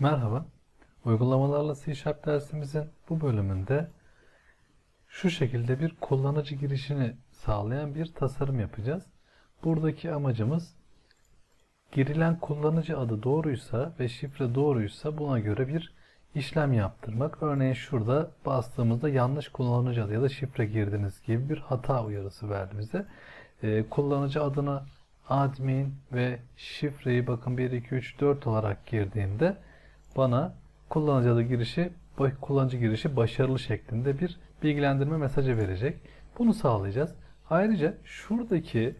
Merhaba. Uygulamalarla C Sharp dersimizin bu bölümünde şu şekilde bir kullanıcı girişini sağlayan bir tasarım yapacağız. Buradaki amacımız girilen kullanıcı adı doğruysa ve şifre doğruysa buna göre bir işlem yaptırmak. Örneğin şurada bastığımızda yanlış kullanıcı adı ya da şifre girdiniz gibi bir hata uyarısı verdi bize. Ee, kullanıcı adını admin ve şifreyi bakın 1, 2, 3, 4 olarak girdiğimde bana kullanıcı adı girişi kullanıcı girişi başarılı şeklinde bir bilgilendirme mesajı verecek. Bunu sağlayacağız. Ayrıca şuradaki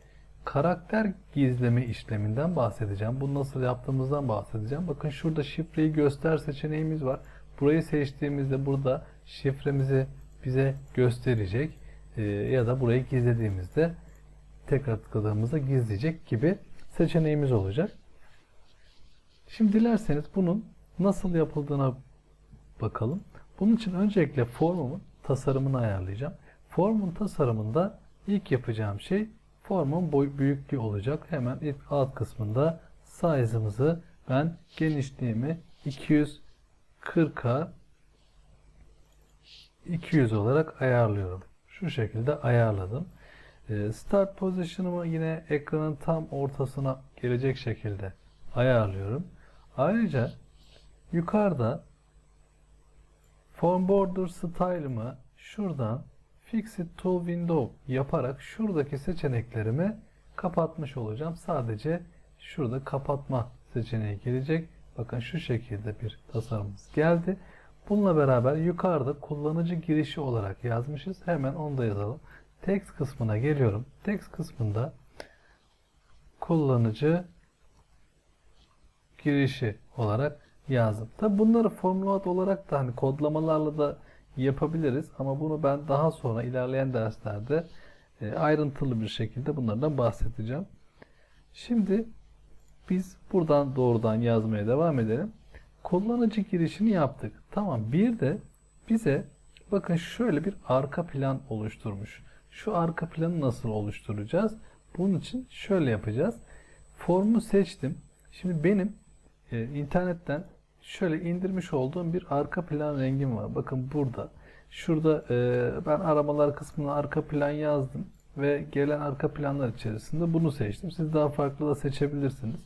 karakter gizleme işleminden bahsedeceğim. Bunu nasıl yaptığımızdan bahsedeceğim. Bakın şurada şifreyi göster seçeneğimiz var. Burayı seçtiğimizde burada şifremizi bize gösterecek Ee, ya da burayı gizlediğimizde tekrar tıkladığımızda gizleyecek gibi seçeneğimiz olacak. Şimdi dilerseniz bunun nasıl yapıldığına bakalım. Bunun için öncelikle formumun tasarımını ayarlayacağım. Formun tasarımında ilk yapacağım şey formun boy büyüklüğü olacak. Hemen ilk alt kısmında size'ımızı ben genişliğimi 240'a 200 olarak ayarlıyorum. Şu şekilde ayarladım. Ee, Start position'ımı yine ekranın tam ortasına gelecek şekilde ayarlıyorum. Ayrıca yukarıda Form Border Style'ımı şuradan Fixed Tool Window yaparak şuradaki seçeneklerimi kapatmış olacağım. Sadece şurada kapatma seçeneği gelecek. Bakın şu şekilde bir tasarımımız geldi. Bununla beraber yukarıda kullanıcı girişi olarak yazmışız. Hemen onu da yazalım. Text kısmına geliyorum. Text kısmında kullanıcı girişi olarak yazdım. Tabi bunları formulat olarak da hani kodlamalarla da yapabiliriz ama bunu ben daha sonra ilerleyen derslerde e, ayrıntılı bir şekilde bunlardan bahsedeceğim. Şimdi biz buradan doğrudan yazmaya devam edelim. Kullanıcı girişini yaptık. Tamam bir de bize bakın şöyle bir arka plan oluşturmuş. Şu arka planı nasıl oluşturacağız? Bunun için şöyle yapacağız. Formu seçtim. Şimdi benim e, internetten şöyle indirmiş olduğum bir arka plan rengim var. Bakın burada. Şurada e, ben aramalar kısmına arka plan yazdım ve gelen arka planlar içerisinde bunu seçtim. Siz daha farklı da seçebilirsiniz.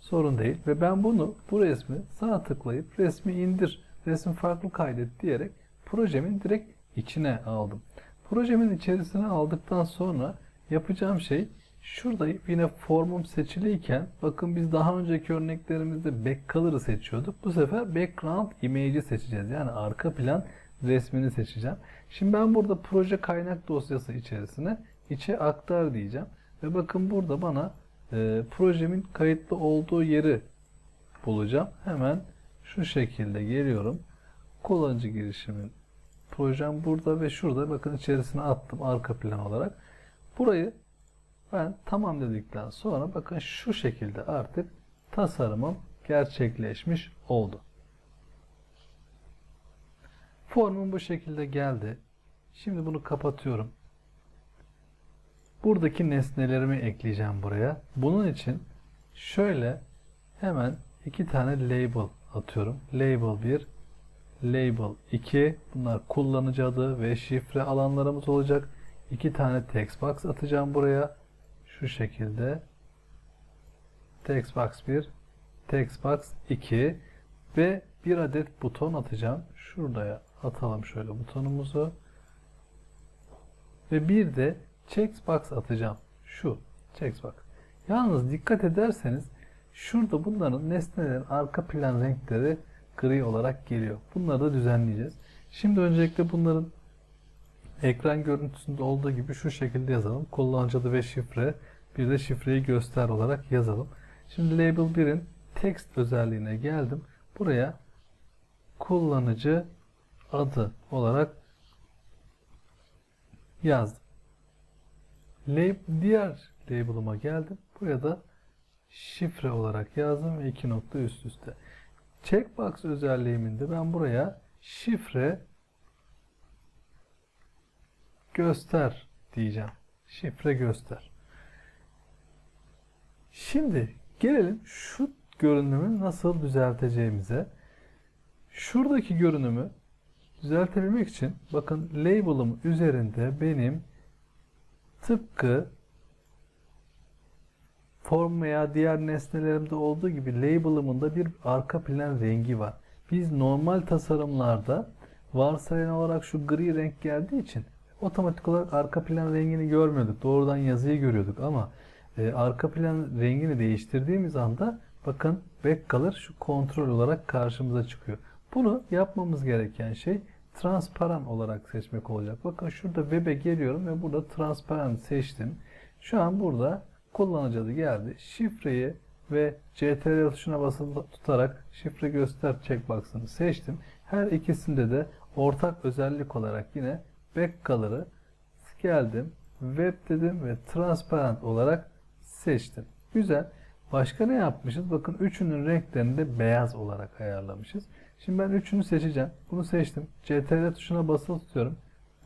Sorun değil. Ve ben bunu, bu resmi sağ tıklayıp resmi indir, resmi farklı kaydet diyerek projemin direkt içine aldım. Projemin içerisine aldıktan sonra yapacağım şey şurada yine formum seçiliyken bakın biz daha önceki örneklerimizde back color'ı seçiyorduk. Bu sefer background image'i seçeceğiz. Yani arka plan resmini seçeceğim. Şimdi ben burada proje kaynak dosyası içerisine içe aktar diyeceğim. Ve bakın burada bana e, projemin kayıtlı olduğu yeri bulacağım. Hemen şu şekilde geliyorum. Kullanıcı girişimin projem burada ve şurada bakın içerisine attım arka plan olarak. Burayı ben tamam dedikten sonra bakın şu şekilde artık tasarımım gerçekleşmiş oldu. Formum bu şekilde geldi. Şimdi bunu kapatıyorum. Buradaki nesnelerimi ekleyeceğim buraya. Bunun için şöyle hemen iki tane label atıyorum. Label 1, label 2. Bunlar kullanıcı adı ve şifre alanlarımız olacak. İki tane text box atacağım buraya. Şu şekilde. Text box 1, text box 2 ve bir adet buton atacağım. Şuraya atalım şöyle butonumuzu. Ve bir de checkbox atacağım. Şu checkbox. Yalnız dikkat ederseniz şurada bunların nesnelerin arka plan renkleri gri olarak geliyor. Bunları da düzenleyeceğiz. Şimdi öncelikle bunların ekran görüntüsünde olduğu gibi şu şekilde yazalım. Kullanıcı adı ve şifre. Bir de şifreyi göster olarak yazalım. Şimdi label 1'in text özelliğine geldim. Buraya kullanıcı adı olarak yazdım. Diğer label'ıma geldim. Buraya da şifre olarak yazdım ve iki nokta üst üste. Checkbox özelliğiminde ben buraya şifre göster diyeceğim. Şifre göster. Şimdi gelelim şu görünümü nasıl düzelteceğimize. şuradaki görünümü düzeltebilmek için bakın label'ım üzerinde benim tıpkı form veya diğer nesnelerimde olduğu gibi label'ımın da bir arka plan rengi var. Biz normal tasarımlarda varsayılan olarak şu gri renk geldiği için otomatik olarak arka plan rengini görmüyorduk. Doğrudan yazıyı görüyorduk ama e, arka plan rengini değiştirdiğimiz anda bakın back color şu kontrol olarak karşımıza çıkıyor. Bunu yapmamız gereken şey transparan olarak seçmek olacak. Bakın şurada web'e geliyorum ve burada transparan seçtim. Şu an burada kullanıcı adı geldi. Şifreyi ve CTRL tuşuna basılı tutarak şifre göster checkbox'ını seçtim. Her ikisinde de ortak özellik olarak yine back color'ı geldim. Web dedim ve transparent olarak seçtim. Güzel. Başka ne yapmışız? Bakın üçünün renklerini de beyaz olarak ayarlamışız. Şimdi ben üçünü seçeceğim. Bunu seçtim. CTRL tuşuna basılı tutuyorum.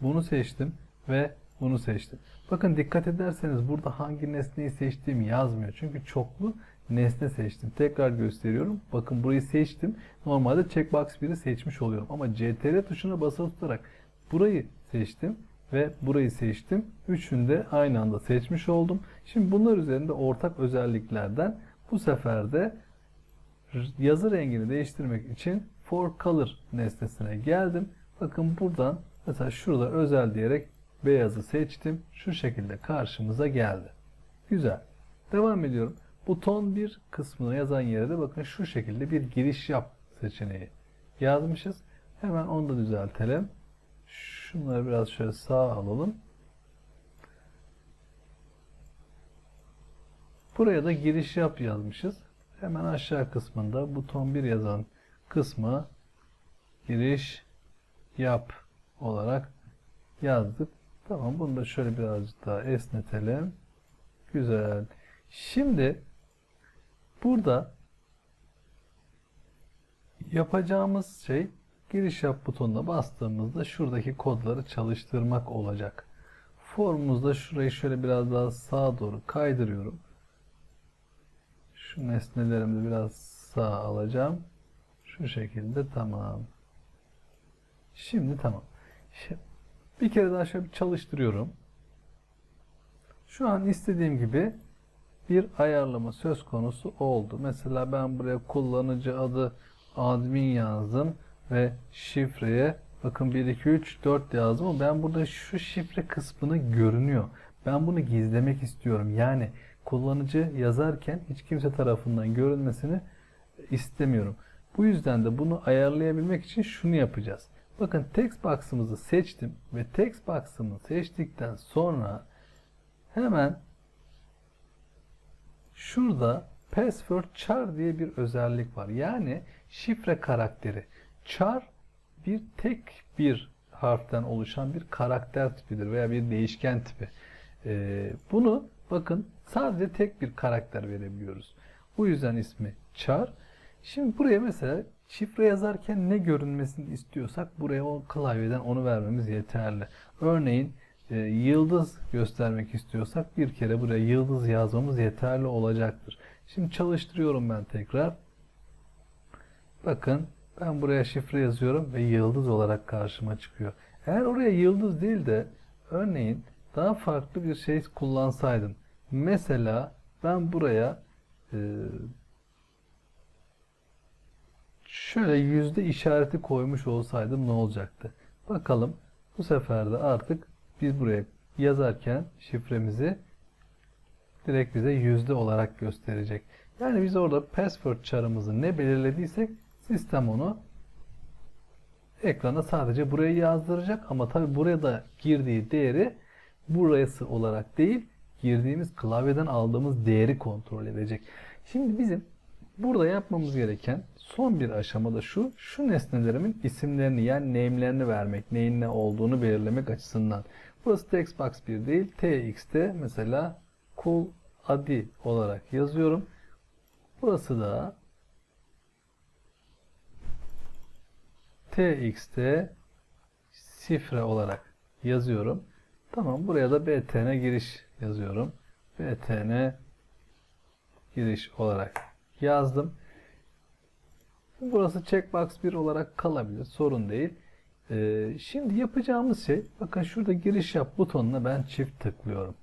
Bunu seçtim ve bunu seçtim. Bakın dikkat ederseniz burada hangi nesneyi seçtiğim yazmıyor. Çünkü çoklu nesne seçtim. Tekrar gösteriyorum. Bakın burayı seçtim. Normalde checkbox 1'i seçmiş oluyorum. Ama CTRL tuşuna basılı tutarak burayı seçtim ve burayı seçtim. Üçünü de aynı anda seçmiş oldum. Şimdi bunlar üzerinde ortak özelliklerden bu sefer de yazı rengini değiştirmek için for color nesnesine geldim. Bakın buradan mesela şurada özel diyerek beyazı seçtim. Şu şekilde karşımıza geldi. Güzel. Devam ediyorum. Buton 1 kısmına yazan yere de bakın şu şekilde bir giriş yap seçeneği yazmışız. Hemen onu da düzeltelim. Şunları biraz şöyle sağa alalım. Buraya da giriş yap yazmışız. Hemen aşağı kısmında buton 1 yazan kısmı giriş yap olarak yazdık. Tamam bunu da şöyle birazcık daha esnetelim. Güzel. Şimdi burada yapacağımız şey giriş yap butonuna bastığımızda şuradaki kodları çalıştırmak olacak. Formumuzda şurayı şöyle biraz daha sağa doğru kaydırıyorum. Şu nesnelerimi biraz sağa alacağım. Şu şekilde tamam. Şimdi tamam. Şimdi bir kere daha şöyle bir çalıştırıyorum. Şu an istediğim gibi bir ayarlama söz konusu oldu. Mesela ben buraya kullanıcı adı admin yazdım ve şifreye bakın 1 2 3 4 yazdım ama ben burada şu şifre kısmını görünüyor. Ben bunu gizlemek istiyorum. Yani kullanıcı yazarken hiç kimse tarafından görünmesini istemiyorum. Bu yüzden de bunu ayarlayabilmek için şunu yapacağız. Bakın text box'ımızı seçtim ve text box'ımı seçtikten sonra hemen şurada password char diye bir özellik var. Yani şifre karakteri. Char bir tek bir harften oluşan bir karakter tipidir veya bir değişken tipi. Ee, bunu bakın sadece tek bir karakter verebiliyoruz. Bu yüzden ismi char. Şimdi buraya mesela şifre yazarken ne görünmesini istiyorsak buraya o klavyeden onu vermemiz yeterli. Örneğin e, yıldız göstermek istiyorsak bir kere buraya yıldız yazmamız yeterli olacaktır. Şimdi çalıştırıyorum ben tekrar. Bakın ben buraya şifre yazıyorum ve yıldız olarak karşıma çıkıyor. Eğer oraya yıldız değil de örneğin daha farklı bir şey kullansaydım. Mesela ben buraya e, şöyle yüzde işareti koymuş olsaydım ne olacaktı? Bakalım bu sefer de artık biz buraya yazarken şifremizi direkt bize yüzde olarak gösterecek. Yani biz orada password çarımızı ne belirlediysek sistem onu ekrana sadece burayı yazdıracak ama tabi buraya da girdiği değeri burası olarak değil girdiğimiz klavyeden aldığımız değeri kontrol edecek. Şimdi bizim burada yapmamız gereken son bir aşamada şu, şu nesnelerimin isimlerini yani name'lerini vermek, neyin ne olduğunu belirlemek açısından. Burası textbox 1 değil, tx'te mesela cool adi olarak yazıyorum. Burası da tx'te şifre olarak yazıyorum. Tamam buraya da btn giriş yazıyorum. btn giriş olarak yazdım. Burası checkbox 1 olarak kalabilir. Sorun değil. Ee, şimdi yapacağımız şey bakın şurada giriş yap butonuna ben çift tıklıyorum.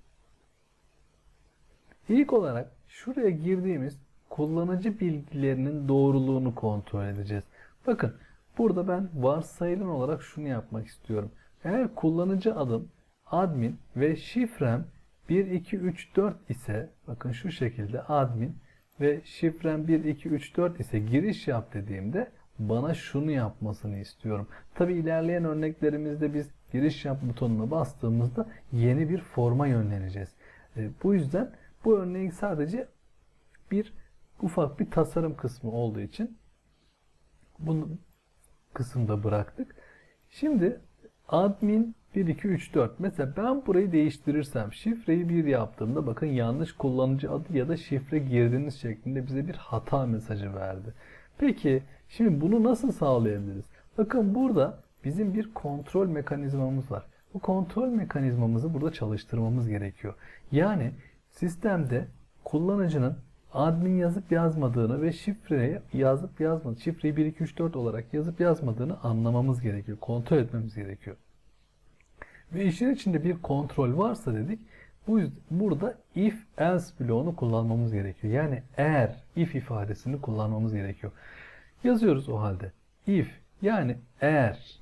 İlk olarak şuraya girdiğimiz kullanıcı bilgilerinin doğruluğunu kontrol edeceğiz. Bakın burada ben varsayılan olarak şunu yapmak istiyorum. Eğer kullanıcı adım admin ve şifrem 1234 ise bakın şu şekilde admin ve şifrem 1234 ise giriş yap dediğimde bana şunu yapmasını istiyorum. Tabi ilerleyen örneklerimizde biz giriş yap butonuna bastığımızda yeni bir forma yönleneceğiz. E, bu yüzden bu örneğin sadece bir ufak bir tasarım kısmı olduğu için bunu kısımda bıraktık. Şimdi admin 1 2 3 4 mesela ben burayı değiştirirsem şifreyi 1 yaptığımda bakın yanlış kullanıcı adı ya da şifre girdiniz şeklinde bize bir hata mesajı verdi. Peki şimdi bunu nasıl sağlayabiliriz? Bakın burada bizim bir kontrol mekanizmamız var. Bu kontrol mekanizmamızı burada çalıştırmamız gerekiyor. Yani sistemde kullanıcının admin yazıp yazmadığını ve şifreyi yazıp yazmadı, şifreyi 1 2 3 4 olarak yazıp yazmadığını anlamamız gerekiyor. Kontrol etmemiz gerekiyor. Ve işin içinde bir kontrol varsa dedik bu yüzden burada if else bloğunu kullanmamız gerekiyor. Yani eğer if ifadesini kullanmamız gerekiyor. Yazıyoruz o halde. If yani eğer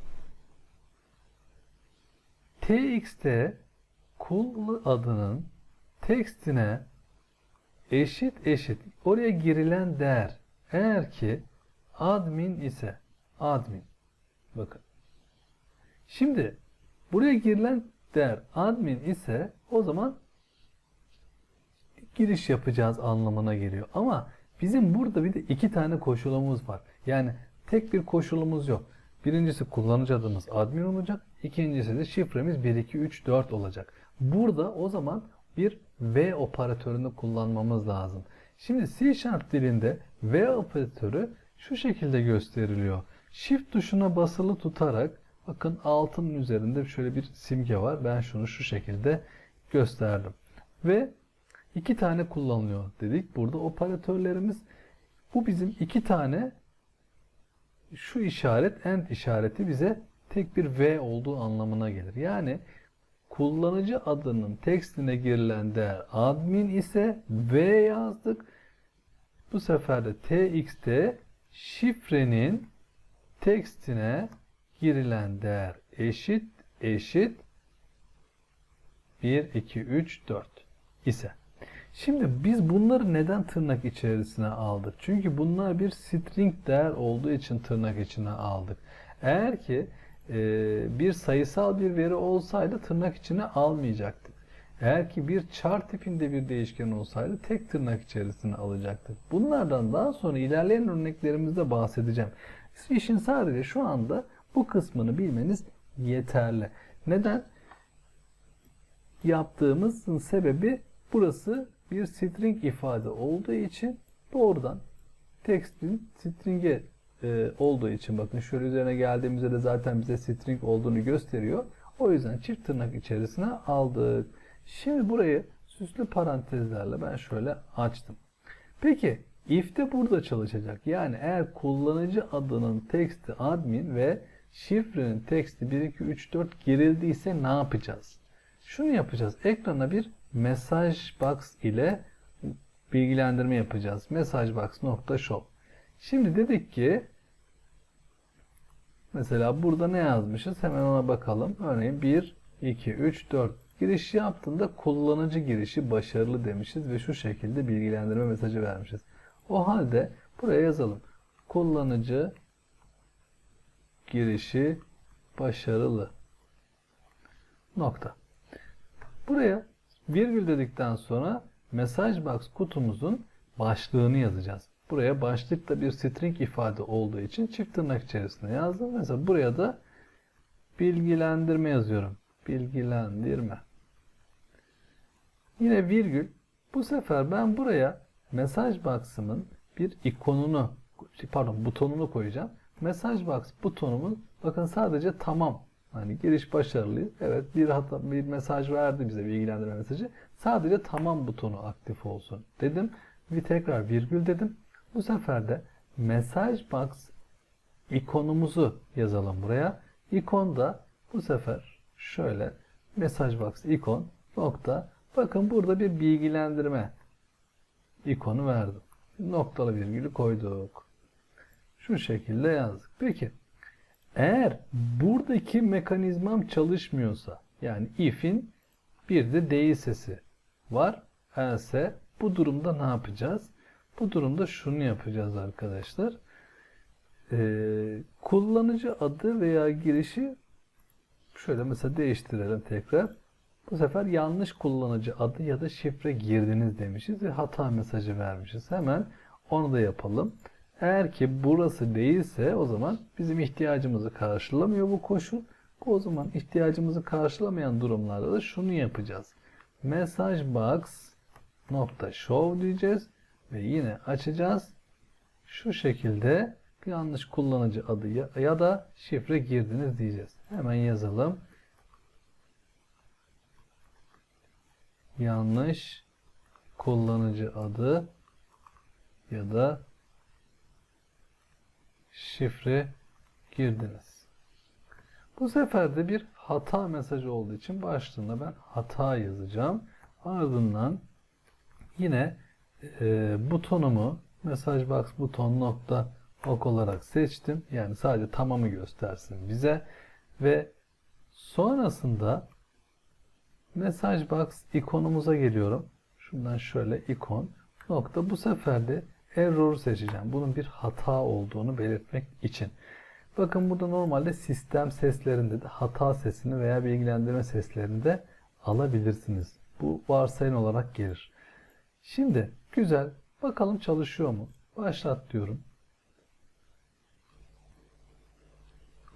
txt kul adının tekstine eşit eşit oraya girilen değer eğer ki admin ise admin bakın şimdi buraya girilen değer admin ise o zaman giriş yapacağız anlamına geliyor. Ama bizim burada bir de iki tane koşulumuz var. Yani tek bir koşulumuz yok. Birincisi kullanıcı adımız admin olacak. İkincisi de şifremiz 1, 2, 3, 4 olacak. Burada o zaman bir V operatörünü kullanmamız lazım. Şimdi C Sharp dilinde V operatörü şu şekilde gösteriliyor. Shift tuşuna basılı tutarak bakın altının üzerinde şöyle bir simge var. Ben şunu şu şekilde gösterdim. Ve iki tane kullanılıyor dedik. Burada operatörlerimiz bu bizim iki tane şu işaret end işareti bize tek bir V olduğu anlamına gelir. Yani kullanıcı adının tekstine girilen değer admin ise V yazdık. Bu sefer de txt şifrenin tekstine girilen değer eşit eşit 1 2 3 4 ise Şimdi biz bunları neden tırnak içerisine aldık? Çünkü bunlar bir string değer olduğu için tırnak içine aldık. Eğer ki bir sayısal bir veri olsaydı tırnak içine almayacaktık. Eğer ki bir char tipinde bir değişken olsaydı tek tırnak içerisine alacaktık. Bunlardan daha sonra ilerleyen örneklerimizde bahsedeceğim. İşin sadece şu anda bu kısmını bilmeniz yeterli. Neden? Yaptığımızın sebebi burası bir string ifade olduğu için doğrudan tekstin string'e e, olduğu için bakın şöyle üzerine geldiğimizde de zaten bize string olduğunu gösteriyor. O yüzden çift tırnak içerisine aldık. Şimdi burayı süslü parantezlerle ben şöyle açtım. Peki if de burada çalışacak. Yani eğer kullanıcı adının teksti admin ve şifrenin teksti 1 2 3 4 girildiyse ne yapacağız? Şunu yapacağız. Ekrana bir mesaj box ile bilgilendirme yapacağız. Messagebox.show. Şimdi dedik ki mesela burada ne yazmışız? Hemen ona bakalım. Örneğin 1, 2, 3, 4 giriş yaptığında kullanıcı girişi başarılı demişiz ve şu şekilde bilgilendirme mesajı vermişiz. O halde buraya yazalım. Kullanıcı girişi başarılı. Nokta. Buraya virgül dedikten sonra mesaj box kutumuzun başlığını yazacağız. Buraya başlıkta bir string ifade olduğu için çift tırnak içerisinde yazdım. Mesela buraya da bilgilendirme yazıyorum. Bilgilendirme. Yine virgül. Bu sefer ben buraya mesaj box'ımın bir ikonunu pardon butonunu koyacağım. Mesaj box butonumun bakın sadece tamam Hani giriş başarılı. Evet bir hata bir mesaj verdi bize bilgilendirme mesajı. Sadece tamam butonu aktif olsun dedim. Bir tekrar virgül dedim. Bu sefer de mesaj box ikonumuzu yazalım buraya. İkon da bu sefer şöyle mesaj box ikon nokta bakın burada bir bilgilendirme ikonu verdim. Noktalı virgülü koyduk. Şu şekilde yazdık. Peki eğer buradaki mekanizmam çalışmıyorsa yani if'in bir de değil sesi var. Else bu durumda ne yapacağız? Bu durumda şunu yapacağız arkadaşlar. Ee, kullanıcı adı veya girişi şöyle mesela değiştirelim tekrar. Bu sefer yanlış kullanıcı adı ya da şifre girdiniz demişiz ve hata mesajı vermişiz. Hemen onu da yapalım. Eğer ki burası değilse o zaman bizim ihtiyacımızı karşılamıyor bu koşul. O zaman ihtiyacımızı karşılamayan durumlarda da şunu yapacağız. Message box nokta show diyeceğiz ve yine açacağız. Şu şekilde yanlış kullanıcı adı ya, ya da şifre girdiniz diyeceğiz. Hemen yazalım. Yanlış kullanıcı adı ya da şifre girdiniz. Bu sefer de bir hata mesajı olduğu için başlığına ben hata yazacağım. Ardından yine e, butonumu mesaj box buton nokta ok olarak seçtim. Yani sadece tamamı göstersin bize ve sonrasında mesaj box ikonumuza geliyorum. Şundan şöyle ikon nokta bu sefer de error'u seçeceğim. Bunun bir hata olduğunu belirtmek için. Bakın burada normalde sistem seslerinde de hata sesini veya bilgilendirme seslerini de alabilirsiniz. Bu varsayın olarak gelir. Şimdi güzel. Bakalım çalışıyor mu? Başlat diyorum.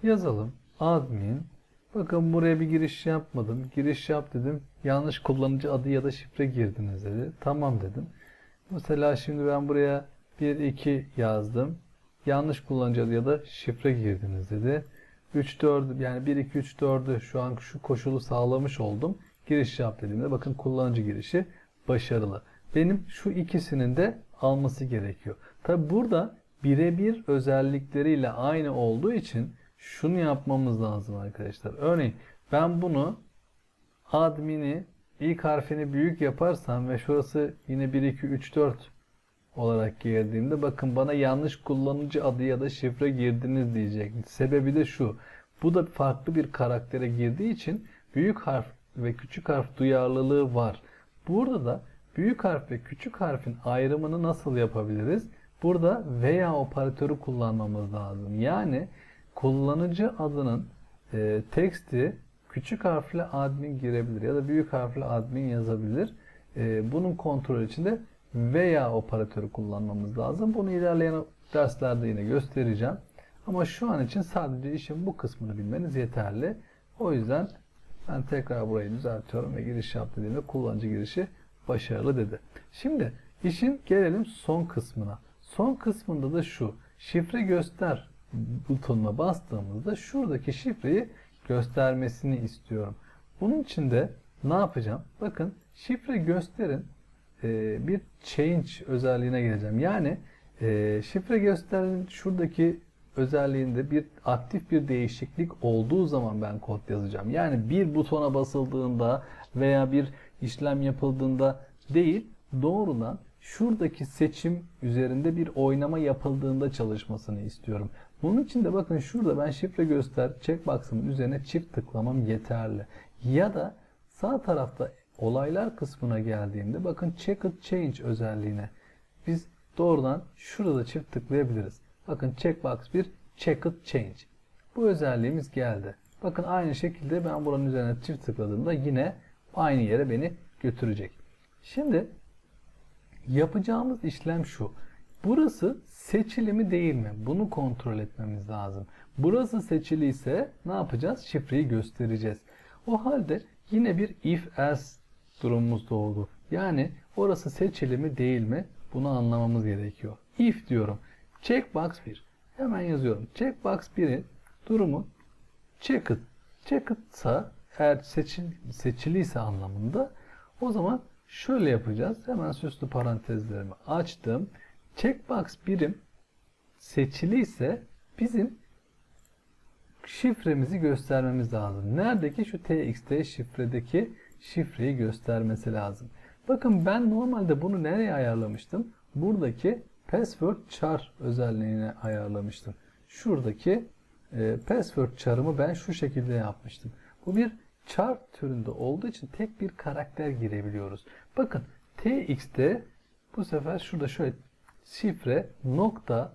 Yazalım. Admin. Bakın buraya bir giriş yapmadım. Giriş yap dedim. Yanlış kullanıcı adı ya da şifre girdiniz dedi. Tamam dedim. Mesela şimdi ben buraya 1 2 yazdım. Yanlış kullanıcı adı ya da şifre girdiniz dedi. 3 4 yani 1 2 3 4'ü şu an şu koşulu sağlamış oldum. Giriş yap dediğimde bakın kullanıcı girişi başarılı. Benim şu ikisinin de alması gerekiyor. Tabi burada birebir özellikleriyle aynı olduğu için şunu yapmamız lazım arkadaşlar. Örneğin ben bunu admini ilk harfini büyük yaparsam ve şurası yine 1 2 3 4 olarak girdiğimde bakın bana yanlış kullanıcı adı ya da şifre girdiniz diyecek. Sebebi de şu. Bu da farklı bir karaktere girdiği için büyük harf ve küçük harf duyarlılığı var. Burada da büyük harf ve küçük harfin ayrımını nasıl yapabiliriz? Burada veya operatörü kullanmamız lazım. Yani kullanıcı adının e, teksti küçük harfle admin girebilir ya da büyük harfle admin yazabilir. E, bunun kontrol için de veya operatörü kullanmamız lazım. Bunu ilerleyen derslerde yine göstereceğim. Ama şu an için sadece işin bu kısmını bilmeniz yeterli. O yüzden ben tekrar burayı düzeltiyorum ve giriş yap kullanıcı girişi başarılı dedi. Şimdi işin gelelim son kısmına. Son kısmında da şu. Şifre göster butonuna bastığımızda şuradaki şifreyi göstermesini istiyorum. Bunun için de ne yapacağım? Bakın şifre gösterin e, bir change özelliğine geleceğim. Yani e, şifre gösterin şuradaki özelliğinde bir aktif bir değişiklik olduğu zaman ben kod yazacağım. Yani bir butona basıldığında veya bir işlem yapıldığında değil doğrudan şuradaki seçim üzerinde bir oynama yapıldığında çalışmasını istiyorum. Bunun için de bakın şurada ben şifre göster checkbox'ımın üzerine çift tıklamam yeterli. Ya da sağ tarafta olaylar kısmına geldiğimde bakın checked change özelliğine biz doğrudan şurada çift tıklayabiliriz. Bakın checkbox bir checked change. Bu özelliğimiz geldi. Bakın aynı şekilde ben buranın üzerine çift tıkladığımda yine aynı yere beni götürecek. Şimdi yapacağımız işlem şu. Burası seçili mi değil mi? Bunu kontrol etmemiz lazım. Burası seçili ise ne yapacağız? Şifreyi göstereceğiz. O halde yine bir if else durumumuz doğdu. Yani orası seçili mi değil mi? Bunu anlamamız gerekiyor. If diyorum. Checkbox 1. Hemen yazıyorum. Checkbox 1'in durumu checked. Checked ise eğer seçil, seçiliyse anlamında o zaman şöyle yapacağız. Hemen süslü parantezlerimi açtım. Checkbox birim seçiliyse bizim şifremizi göstermemiz lazım. Neredeki şu txt şifredeki şifreyi göstermesi lazım. Bakın ben normalde bunu nereye ayarlamıştım? Buradaki password char özelliğine ayarlamıştım. Şuradaki e, password char'ımı ben şu şekilde yapmıştım. Bu bir char türünde olduğu için tek bir karakter girebiliyoruz. Bakın tx'te bu sefer şurada şöyle şifre nokta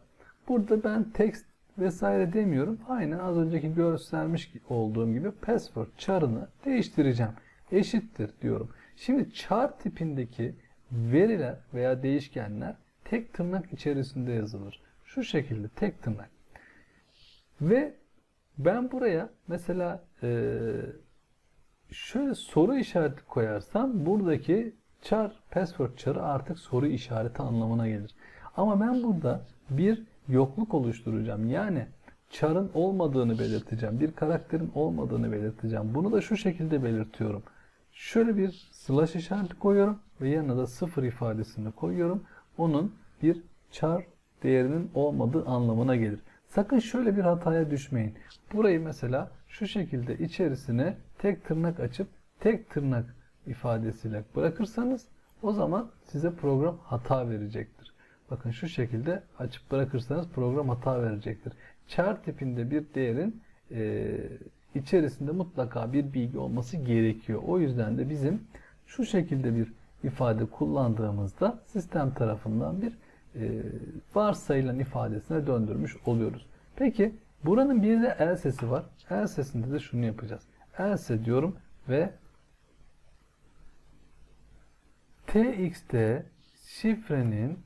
burada ben text vesaire demiyorum. Aynen az önceki göstermiş olduğum gibi password char'ını değiştireceğim. Eşittir diyorum. Şimdi char tipindeki veriler veya değişkenler tek tırnak içerisinde yazılır. Şu şekilde tek tırnak. Ve ben buraya mesela e, şöyle soru işareti koyarsam buradaki char password char'ı artık soru işareti anlamına gelir. Ama ben burada bir yokluk oluşturacağım. Yani char'ın olmadığını belirteceğim. Bir karakterin olmadığını belirteceğim. Bunu da şu şekilde belirtiyorum. Şöyle bir slash işareti koyuyorum ve yanına da sıfır ifadesini koyuyorum. Onun bir char değerinin olmadığı anlamına gelir. Sakın şöyle bir hataya düşmeyin. Burayı mesela şu şekilde içerisine tek tırnak açıp tek tırnak ifadesiyle bırakırsanız o zaman size program hata verecektir. Bakın şu şekilde açıp bırakırsanız program hata verecektir. Char tipinde bir değerin e, içerisinde mutlaka bir bilgi olması gerekiyor. O yüzden de bizim şu şekilde bir ifade kullandığımızda sistem tarafından bir e, varsayılan ifadesine döndürmüş oluyoruz. Peki buranın bir de else var. Else'sinde de şunu yapacağız. Else diyorum ve tx'te şifrenin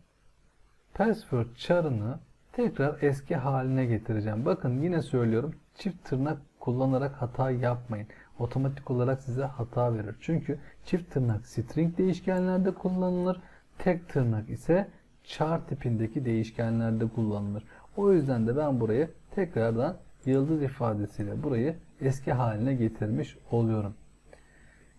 password char'ını tekrar eski haline getireceğim. Bakın yine söylüyorum. Çift tırnak kullanarak hata yapmayın. Otomatik olarak size hata verir. Çünkü çift tırnak string değişkenlerde kullanılır. Tek tırnak ise char tipindeki değişkenlerde kullanılır. O yüzden de ben burayı tekrardan yıldız ifadesiyle burayı eski haline getirmiş oluyorum.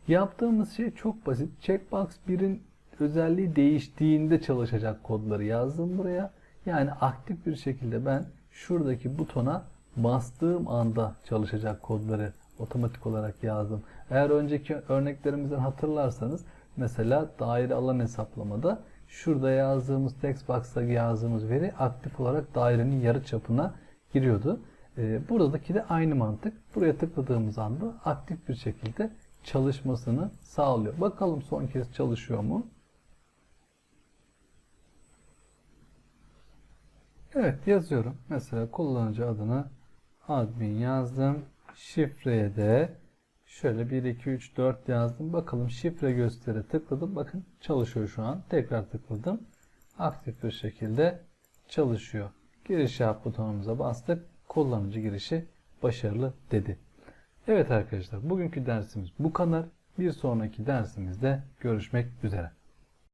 Yaptığımız şey çok basit. Checkbox 1'in özelliği değiştiğinde çalışacak kodları yazdım buraya. Yani aktif bir şekilde ben şuradaki butona bastığım anda çalışacak kodları otomatik olarak yazdım. Eğer önceki örneklerimizden hatırlarsanız mesela daire alan hesaplamada şurada yazdığımız text box'ta yazdığımız veri aktif olarak dairenin yarı çapına giriyordu. Ee, buradaki de aynı mantık. Buraya tıkladığımız anda aktif bir şekilde çalışmasını sağlıyor. Bakalım son kez çalışıyor mu? Evet yazıyorum. Mesela kullanıcı adını admin yazdım. Şifreye de şöyle 1 2 3 4 yazdım. Bakalım şifre gösteri tıkladım. Bakın çalışıyor şu an. Tekrar tıkladım. Aktif bir şekilde çalışıyor. Giriş yap butonumuza bastık. Kullanıcı girişi başarılı dedi. Evet arkadaşlar bugünkü dersimiz bu kadar. Bir sonraki dersimizde görüşmek üzere.